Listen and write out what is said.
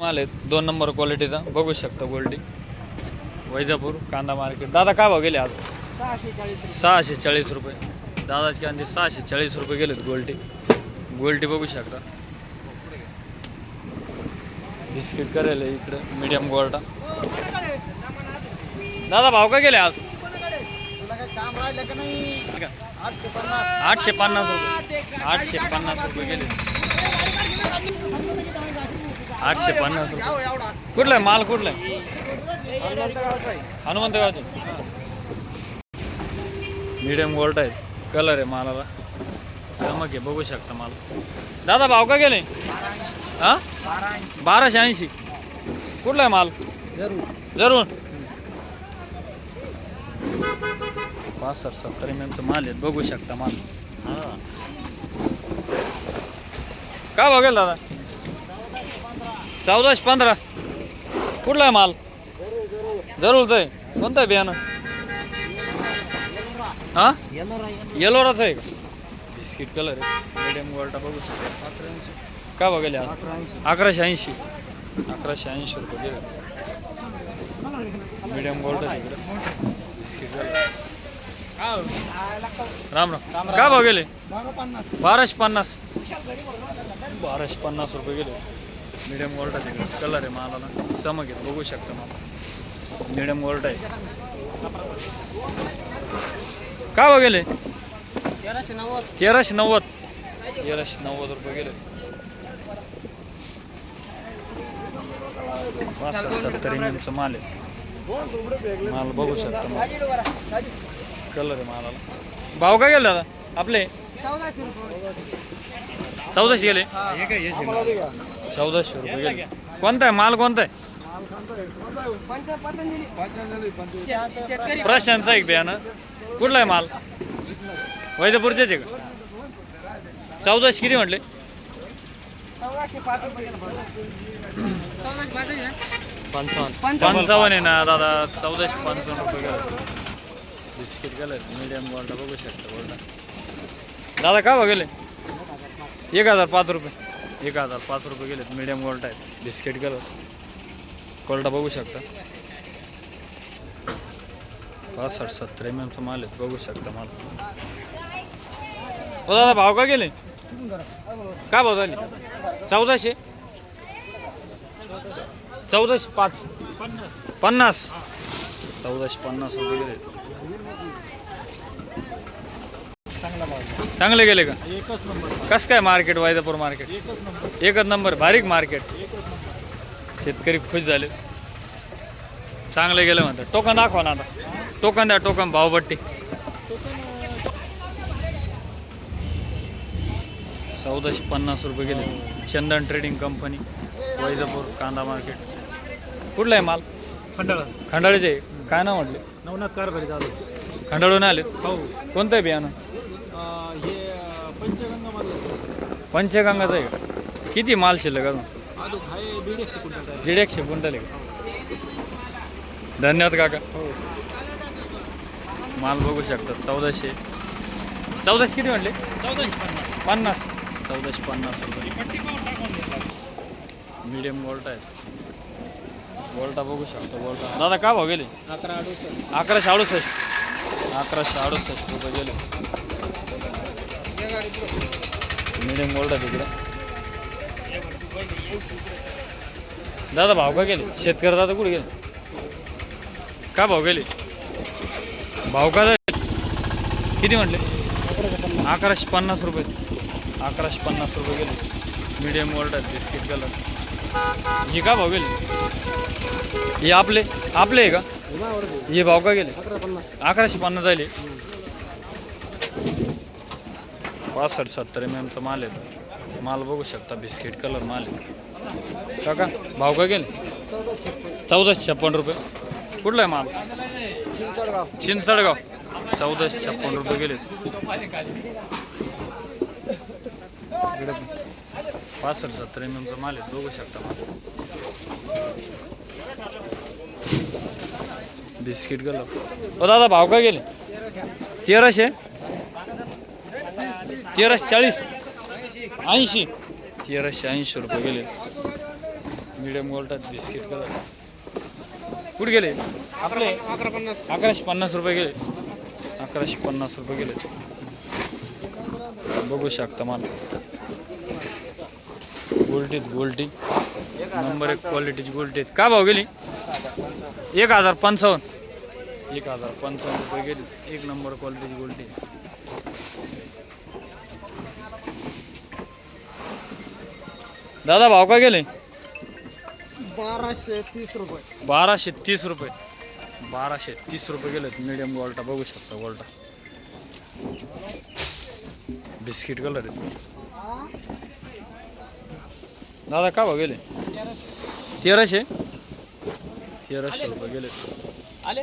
माल आहेत. दोन नंबर क्वालिटीचा बघू शकता गोल्डी वैजापूर कांदा मार्केट दादा काय भाव गेले आज? सहाशे चाळीस सहाशे चाळीस रुपये. दादाचे कांदे सहाशे चाळीस रुपये गेलेत गोल्टी गोल्टी बघू शकता. बिस्किट करेल आहे इकडं मीडियम गोल्टा दादा भाव का गेले आज? आठशे पन्नास. आठशे पन्नास रुपये. आठशे पन्नास रुपये गेले. आठशे पन्नास रुपये. कुठला आहे? माल कुठला आहे? हनुमंत गावचे मिडियम गोल्ट आहे. कलर आहे मालाला. चमक आहे. बघू शकता माल. दादा भाव का गेले? हा? बाराशे ऐंशी. कुठला आहे माल? जरूर. जरूर पासष्ट सत्तर एम एमचं माल आहे बघू शकता माल. का बघेल दादा? चौदाशे पंधरा. कुठला आहे माल? जरूर आहे कोणतं आहे बियाणं? हा? येलोराच आहे का? बिस्किट कलर आहे. मिडियम गोल्टा बघू शकतो. का बघेल अकराशे ऐंशी. अकराशे ऐंशी रुपये दिलं मीडियम गोल्टा आहे बिस्किट कलर राम राम. का भाव गेले बाराशे पन्नास. बाराशे पन्नास रुपये गेले. मीडियम गोल्ड आहे तिकडे. कलर आहे मालाला. चमक आहे बघू शकता मला. मीडियम गोल्ड आहे. का बघेल गेले? तेराशे नव्वद. तेराशे नव्वद तेराशे नव्वद रुपये गेले. पासष्ट सत्तर इंच माल आहे. माल बघू शकता माल. कलर आहे मालाला. भाव काय गेला दादा? आपले? चौदाशे चौदाशे गेले चौदाशे रुपये गेले. कोणता आहे? माल कोणता आहे? शेतकरी प्रशांतचा एक बियाणं. कुठला आहे माल? वैजापूरचेच आहे का? चौदाशे किती म्हटले? चौदाशे पाच पंचावन्न. पंचावन्न आहे ना दादा. चौदाशे पंचावन्न रुपये गेले. बिस्किट गेलं. मीडियम गोल्डा बघू शकता. गोल्डा दादा का बघले एक हजार पाच रुपये. एक हजार पाच रुपये गेलेत मीडियम गोल्ट आहेत. बिस्किट कलर गोल्डा बघू शकता. पासष्ट सत्तर एम एमचा माल आहे बघू शकता माल. हो दादा भाव का गेले? का भाव झाले? चौदाशे? चौदाशे पाच. पन्नास. चौदाशे पन्नास रुपये गेले. चांगले गेले का? एकच नंबर कसं काय मार्केट वायदापूर मार्केट? एकच नंबर. एकच नंबर बारीक मार्केट. शेतकरी खुश झाले. चांगले गेले म्हणतात. टोकन दाखवा ना आता. टोकन द्या टोकन भावपट्टी चौदाशे पन्नास रुपये गेले. चंदन ट्रेडिंग कंपनी वैजापूर कांदा मार्केट कुठला आहे माल? खंडाळा. खंडाळीचे. काय नाव म्हटले? नवनाथ कारभारी जाधव खंडाळून आले. हो. कोणतं आहे बियाणं? हे पंचगंगा मधलं पंचगंगाचं आहे का? किती माल शिल्लक अजून? अजून आहे दीड एकशे क्विंटल दीड एकशे क्विंटल आहे का? धन्यवाद काका. हो. माल बघू शकतात चौदाशे. चौदाशे किती म्हटले? चौदाशे पन्नास. पन्नास. चौदाशे पन्नास रुपये. मीडियम गोल्ट आहेत गोल्टा बघू शकतो. गोल्टा दादा का भाव गेले? अकरा अडुसष्ट. अकराशे अडुसष्ट. अकराशे अडुसष्ट रुपये गेले. मीडियम गोल्ड आहे तिकडे. दादा भाव का गेले? शेतकरी दादा कुठे गेले? का भाव गेले? भाव का झाले? किती म्हटले? अकराशे पन्नास रुपये. अकराशे पन्नास रुपये गेले. मीडियम गोल्ड आहेत बिस्किट कलर. हे का भाव गेले? हे आपले आपले आहे का? हे भाव का गेले? अकराशे पन्नास झाले. पासष्ट सत्तर एम एमचा माल आहे माल बघू शकता बिस्किट कलर माल आहे. काका भाव का गेले चौदाशे छप्पन रुपये. कुठला आहे माल? चिंचडगाव चौदाशे छप्पन रुपये गेले पासष्ट सत्तर एम एमचा माल आहे बघू शकता माल. बिस्किट कलर ओ दादा भाव का गेले? तेराशे? तेराशे चाळीस ऐंशी. तेराशे ऐंशी रुपये गेले. मिडियम गोल्टात बिस्किट कलर कुठे गेले? आपले. अकरा पन्नास अकराशे पन्नास रुपये गेले. अकराशे पन्नास रुपये गेले. बघू शकता मला. गोल्टीत गोल्टी नंबर एक क्वालिटीची गोल्टी आहेत. का भाव गेली? एक हजार पंचावन्न. एक हजार पंचावन्न रुपये गेली. एक नंबर क्वालिटीची गोल्टी दादा भाव का गेले? बाराशे तीस रुपये. बाराशे तीस रुपये. बाराशे तीस रुपये गेलेत. मीडियम गोल्टा बघू शकता गोल्टा बिस्किट कलर आहे दादा का भाव गेले? तेराशे. तेराशे रुपये गेले आले.